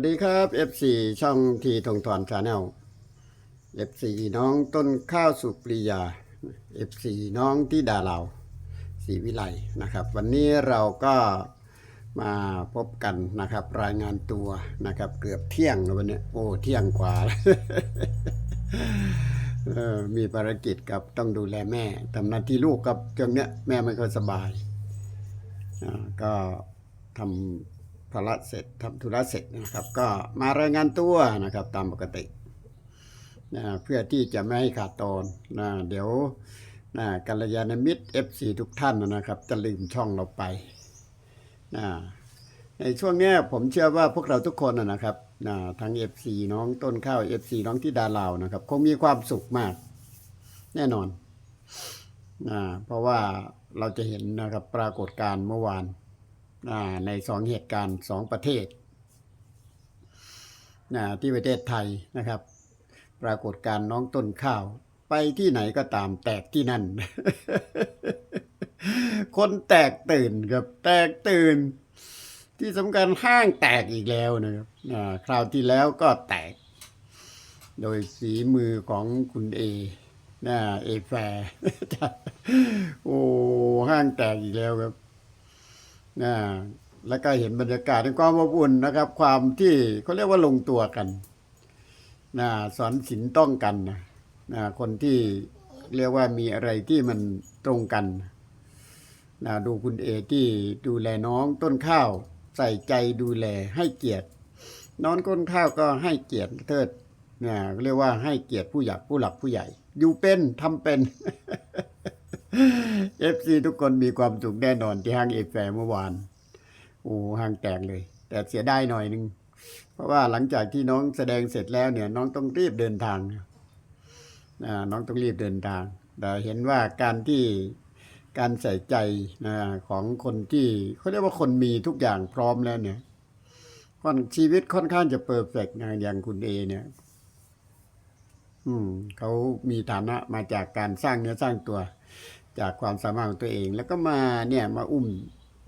สวัสดีครับ FC ช่องทีทงทอนชาแนล FC น้องต้นข้าวสุปริยา FC น้องที่ดาเราศรีวิไลนะครับ วันนี้เราก็มาพบกันนะครับ รายงานตัวนะครับ เกือบเที่ยงแล้ววันนี้โอ้เที่ยงกว่าแล้วมีภารกิจกับต้องดูแลแม่ทำหน้าที่ลูกกับช่วงเนี้ยแม่ไม่ค่อยสบายก็ทำ ภาระเสร็จทำธุระเสร็จนะครับ ก็มารายงานตัวนะครับตามปกตินะเพื่อที่จะไม่ให้ขาดตอนนะเดี๋ยวนะกัลยาณมิตร FC ทุกท่านนะครับ จะลืมช่องเราไปนะในช่วงนี้ผมเชื่อว่าพวกเราทุกคนนะครับนะทั้ง FC น้องต้นข้าว FC น้องที่ดาลาวนะครับ คงมีความสุขมาก แน่นอนอ่าเพราะว่าเราจะเห็นนะครับปรากฏการณ์เมื่อวาน ในสองเหตุการณ์สองประเทศที่ประเทศไทยนะครับ ปรากฏการน้องต้นข้าว ไปที่ไหนก็ตามแตกที่นั่น คนแตกตื่นครับแตกตื่น ที่สำคัญห้างแตกอีกแล้วนะครับคราวที่แล้วก็แตก โดยสีมือของคุณเอนะเอแฟร์โอ้ห้างแตกอีกแล้วครับ นะแล้วก็เห็นบรรยากาศในความอบอุ่นนะครับ ความที่เขาเรียกว่าลงตัวกันนะสอนศิลต้องกันนะนะคนที่เรียกว่ามีอะไรที่มันตรงกันนะดูคุณเอที่ดูแลน้องต้นข้าว ใส่ใจดูแลให้เกียรติ น้องต้นข้าวก็ให้เกียรติเทิดนะเรียกว่าให้เกียรติผู้หยักผู้หลักผู้ใหญ่ อยู่เป็นทำเป็น เอฟซีทุกคนมีความสุขแน่นอนที่ห้างเอฟแฟร์เมื่อวาน โอ้ห้างแตกเลย แต่เสียได้หน่อยหนึง เพราะว่าหลังจากที่น้องแสดงเสร็จแล้วเนี่ย น้องต้องรีบเดินทางน้องต้องรีบเดินทางแต่เห็นว่าการที่การใส่ใจนะของคนที่เขาเรียกว่าคนมีทุกอย่างพร้อมแล้วเนี่ยค่อนชีวิตค่อนข้างจะเพอร์เฟกต์นะอย่างคุณเอเนี่ย อืมเขามีฐานะมาจากการสร้างเนื้อสร้างตัว จากความสามารถของตัวเอง แล้วก็มาเนี่ยมาอุ้ม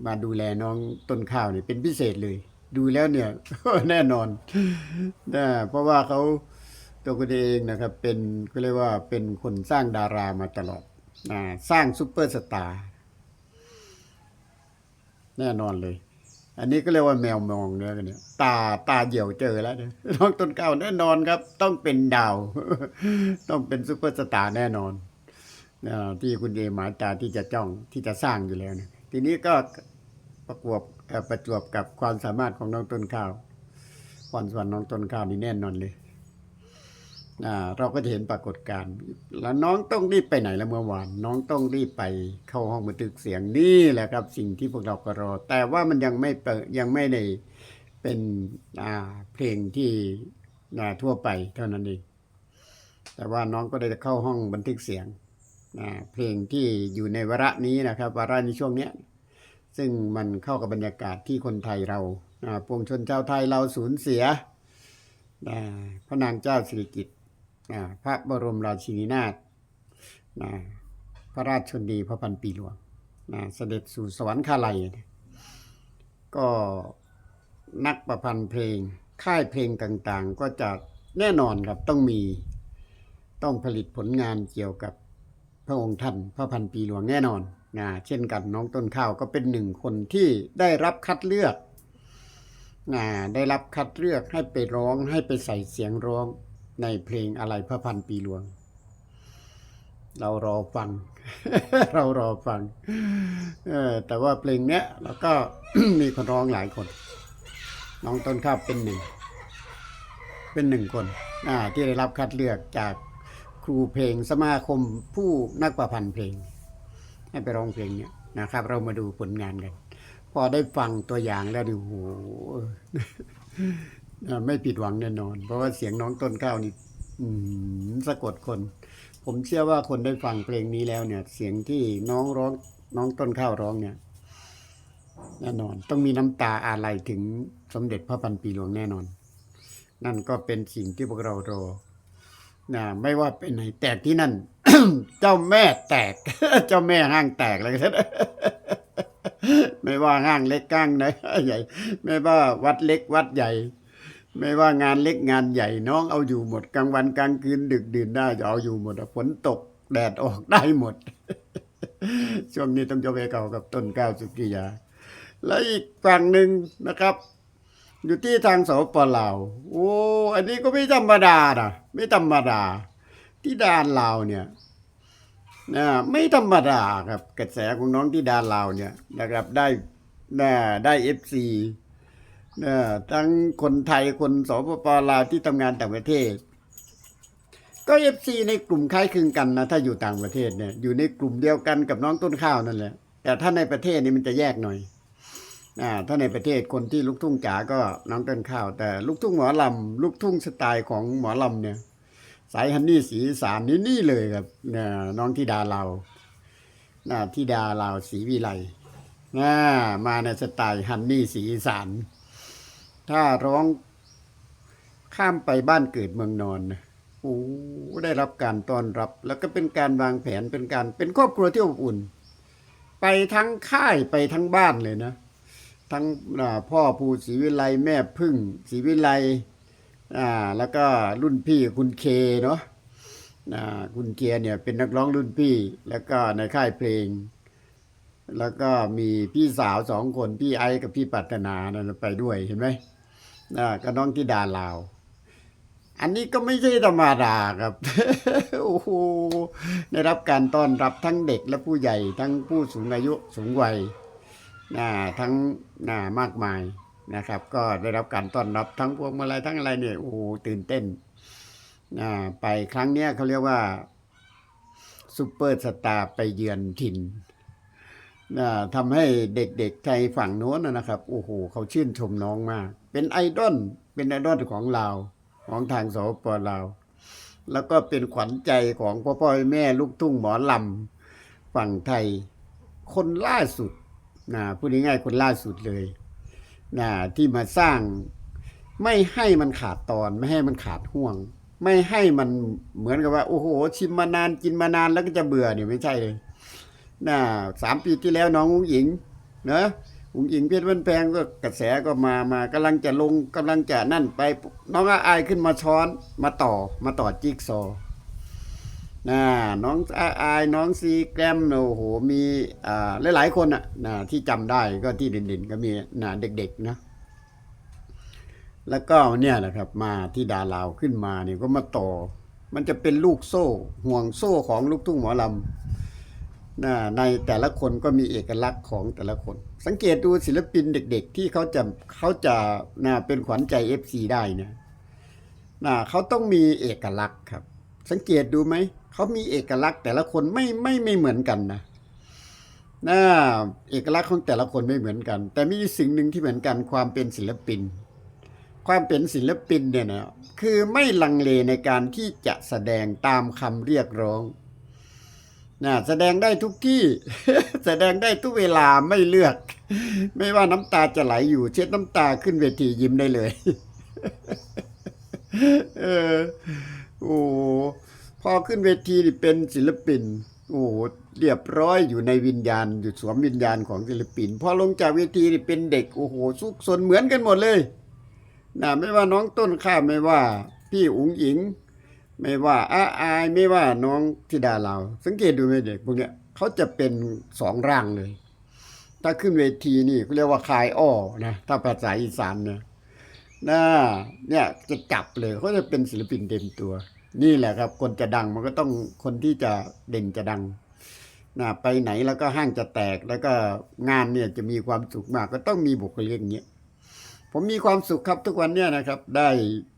มาดูแลน้องต้นข้าวเนี่ยเป็นพิเศษเลย ดูแล้วเนี่ยแน่นอนนะเพราะว่าเขาตัวคุณเองนะครับเป็นก็เรียกว่าเป็นคนสร้างดารามาตลอดนะสร้างซูเปอร์สตาร์แน่นอนเลย อันนี้ก็เรียกว่าแมวมองเนื้อกันเนี่ยตาตาเหี่ยวเจอแล้วเลยน้องต้นเกล้าแน่นอนครับ ต้องเป็นดาว ต้องเป็นซูเปอร์สตาร์แน่นอน ที่คุณเอหมายตาที่จะจ้องที่จะสร้างอยู่แล้วนี่ยทีนี้ก็ประกวบประจวบกับความสามารถของน้องต้นข้าวพรสวรรค์น้องต้นข้าวนี่แน่นอนเลยเราก็จะเห็นปรากฏการณ์แล้วน้องต้องรีบไปไหนล้วเมื่อวาน น้องต้องรีบไปเข้าห้องบันทึกเสียงนี่แหละครับ สิ่งที่พวกเราก็รอ แต่ว่ามันยังไม่เปิดยังไม่ได้เป็นเพลงที่ทั่วไปเท่านั้นเองแต่ว่าน้องก็ได้เข้าห้องบันทึกเสียง เพลงที่อยู่ในวาระนี้นะครับวาระในช่วงเนี้ยซึ่งมันเข้ากับบรรยากาศที่คนไทยเราปวงชนชาวไทยเราสูญเสียพระนางเจ้าสิริกิติ์พระบรมราชินีนาถพระราชชนนีพระพันปีหลวงเสด็จสู่สวรรคาลัยก็นักประพันธ์เพลงค่ายเพลงต่างๆ ก็จะแน่นอนครับต้องมีต้องผลิตผลงานเกี่ยวกับ พระองค์ท่านพระพันปีหลวงแน่นอนนะเช่นกันน้องต้นข้าวก็เป็นหนึ่งคนที่ได้รับคัดเลือกนะได้รับคัดเลือกให้ไปร้องให้ไปใส่เสียงร้องในเพลงอะไรพระพันปีหลวง เรารอฟัง เรารอฟังเออแต่ว่าเพลงเนี้ยเราก็มีคนร้องหลายคน น้องต้นข้าวเป็นหนึ่ง เป็นหนึ่งคนที่ได้รับคัดเลือกจาก ครูเพลงสมาคมผู้นักประพันธ์เพลง ให้ไปร้องเพลงเนี้ยนะครับ เรามาดูผลงานกัน พอได้ฟังตัวอย่างแล้วดิโอ้โหไม่ผิดหวังแน่นอน เพราะว่าเสียงน้องต้นข้าวนี่สะกดคน ผมเชื่อว่าคนได้ฟังเพลงนี้แล้วเนี่ย เสียงที่น้องร้องน้องต้นข้าวร้องเนี่ยแน่นอน ต้องมีน้ำตาอาลัยถึงสมเด็จพระพันปีหลวงแน่นอน นั่นก็เป็นสิ่งที่พวกเรารอ นะไม่ว่าเป็นไหนแตกที่นั่น เจ้าแม่แตก เจ้าแม่ห้างแตกเลยไม่ว่าห้างเล็กห้างไหนใหญ่ ไม่ว่าวัดเล็กวัดใหญ่ ไม่ว่างานเล็กงานใหญ่น้องเอาอยู่หมดกลางวันกลางคืนดึกดื่นได้เอาอยู่หมดฝนตกแดดออกได้หมด ช่วงนี้ต้องยกให้เขากับต้นก้าวสุกิยา และอีกฝั่งหนึ่งนะครับ อยู่ที่ทางสปปลาว โอ้ อันนี้ก็ไม่ธรรมดานะไม่ธรรมดา ที่ดานลาวเนี่ยนะไม่ธรรมดาครับกระแสของน้องที่ดานลาวเนี่ยนะครับได้นะได้เอฟซีนะทั้งคนไทยคนสปปลาวที่ทำงานต่างประเทศ ก็เอฟซีในกลุ่มคล้ายคลึงกันนะถ้าอยู่ต่างประเทศเนี่ยอยู่ในกลุ่มเดียวกันกับน้องต้นข้าวนั่นแหละแต่ถ้าในประเทศนี่มันจะแยกหน่อย อ่าถ้าในประเทศคนที่ลูกทุ่งจ๋าก็น้องต้นข้าว แต่ลูกทุ่งหมอลำลูกทุ่งสไตล์ของหมอลำเนี่ย สายฮันนี่สีสานนี่นี่เลยครับเนี่ยน้องธิดาเราน่าธิดาเราสีวิไลน่ามาในสไตล์ฮันนี่สีสานถ้าร้องข้ามไปบ้านเกิดเมืองนอนโอ้ได้รับการต้อนรับ แล้วก็เป็นการวางแผนเป็นการเป็นครอบครัวที่อบอุ่น ไปทั้งค่ายไปทั้งบ้านเลยนะ ทั้งพ่อภูศรีวิไลแม่พึ่งศรีวิไลอ่าแล้วก็รุ่นพี่คุณเคเนาะอ่าคุณเคเนี่ยเป็นนักร้องรุ่นพี่ แล้วก็ในค่ายเพลง แล้วก็มีพี่สาวสองคนพี่ไอ้กับพี่ปัตนานั่นไปด้วยเห็นไหมอ่าก็น้องที่ดาลาว อันนี้ก็ไม่ใช่ธรรมดาครับโอ้โหได้รับการต้อนรับทั้งเด็กและผู้ใหญ่ทั้งผู้สูงอายุสูงวัย นะทั้งนะมากมายนะครับ ก็ได้รับการต้อนรับทั้งพวงมาลัยทั้งอะไรเนี่ยโอ้โหตื่นเต้นนะไปครั้งเนี้ยเขาเรียกว่าซูเปอร์สตาร์ไปเยือนถิ่นนะทำให้เด็กๆไทยฝั่งโน้นนะครับโอ้โหเขาชื่นชมน้องมาก เป็นไอดอลเป็นไอดอลของเราของทางสปปลาวแล้วก็เป็นขวัญใจของพ่อพ่อแม่ลูกทุ่งหมอลำฝั่งไทย คนล่าสุด นะพูดง่ายๆคนล่าสุดเลยนะที่มาสร้างไม่ให้มันขาดตอนไม่ให้มันขาดห่วง ไม่ให้มันเหมือนกับว่า โอ้โห ชิมมานานกินมานานแล้วก็จะเบื่อเนี่ยไม่ใช่เลยนะสามปีที่แล้วน้องอุ้งอิงเนอะอุ้งอิงเพชรวันแพงก็กระแสก็มามากำลังจะลงกำลังจะนั่นไป น้องอาอายขึ้นมาช้อนมาต่อมาต่อจิ๊กซอ นะน้องอาอายน้องซีแกรมโอ้โหมีอ่าหลายๆคนอะนะที่จำได้ก็ที่เด่นๆก็มีนะเด็กๆนะแล้วก็เนี่ยนะครับมาที่ดาลาวขึ้นมาเนี่ยก็มาต่อ มันจะเป็นลูกโซ่ห่วงโซ่ของลูกทุ่งหมอลำนะในแต่ละคนก็มีเอกลักษณ์ของแต่ละคน สังเกตดูศิลปินเด็กๆ ที่เขาจะเขาจะนะเป็นขวัญใจ FC ได้นี่ยนะเขาต้องมีเอกลักษณ์ครับ สังเกตดูไหม เขามีเอกลักษณ์แต่ละคนไม่ไม่ไม่เหมือนกันนะนะเอกลักษณ์ของแต่ละคนไม่เหมือนกัน แต่มีสิ่งหนึ่งที่เหมือนกันความเป็นศิลปิน ความเป็นศิลปินเนี่ยนะคือไม่ลังเลในการที่จะแสดงตามคำเรียกร้องนะแสดงได้ทุกที่ แสดงได้ทุกเวลาไม่เลือก ไม่ว่าน้ำตาจะไหลอยู่ เช็ดน้ำตาขึ้นเวทียิ้มได้เลย เออโอ้ พอขึ้นเวทีนี่เป็นศิลปิน โอ้โหเรียบร้อยอยู่ในวิญญาณ อยู่สวมวิญญาณของศิลปิน พอลงจากเวทีนี่เป็นเด็กโอ้โหสุกสนเหมือนกันหมดเลยนะไม่ว่าน้องต้นข้าไม่ว่า พี่อุ๋งอิง ไม่ว่าอาอายไม่ว่าน้องธิดาเรา สังเกตดูไหมเด็กพวกเนี้ยเขาจะเป็นสองร่างเลย ถ้าขึ้นเวทีนี่เขาเรียกว่าคายอ้อนะถ้าภาษาอีสานเนี่ยน่าเนี่ยจะจับเลยเขาจะเป็นศิลปินเต็มตัว นี่แหละครับ คนจะดังมันก็ต้องคนที่จะเด่นจะดังนะไปไหนแล้วก็ห้างจะแตกแล้วก็งานเนี่ยจะมีความสุขมากก็ต้องมีบุคลิกอย่างเงี้ยผมมีความสุขครับทุกวันเนี่ยนะครับ ได้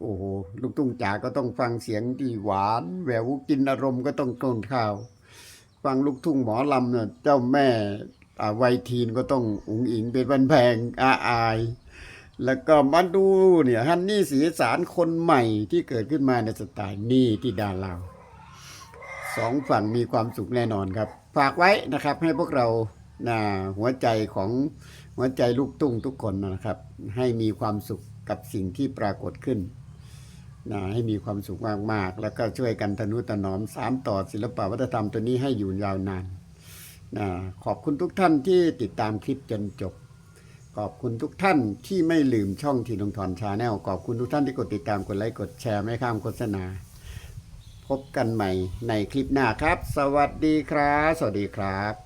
โอ้โหลูกตุ้งจ๋าก็ต้องฟังเสียงที่หวานแหววกินอารมณ์ก็ต้องต้นข้าว ฟังลูกทุ่งหมอลำเนี่ยเจ้าแม่วัยทีนก็ต้องอุ๋งอิงเป็นวันแพงอาอาย แล้วก็มาดูเนี่ยฮันนี่สีสารคนใหม่ที่เกิดขึ้นมาในสไตล์นี่ที่ดาลาวสองฝั่งมีความสุขแน่นอนครับ ฝากไว้นะครับให้พวกเรานะหัวใจของหัวใจลูกตุ้งทุกคนนะครับ ให้มีความสุขกับสิ่งที่ปรากฏขึ้นนะให้มีความสุขมากๆ แล้วก็ช่วยกันทนุถนอมสามต่อศิลปวัฒนธรรมตัวนี้ให้อยู่ยาวนานนะขอบคุณทุกท่านที่ติดตามคลิปจนจบ ขอบคุณทุกท่านที่ไม่ลืมช่องทีนงทอนชาแนลขอบคุณทุกท่านที่กดติดตามกดไลค์กดแชร์ไม่ข้ามโฆษณา พบกันใหม่ในคลิปหน้าครับ สวัสดีครับ สวัสดีครับ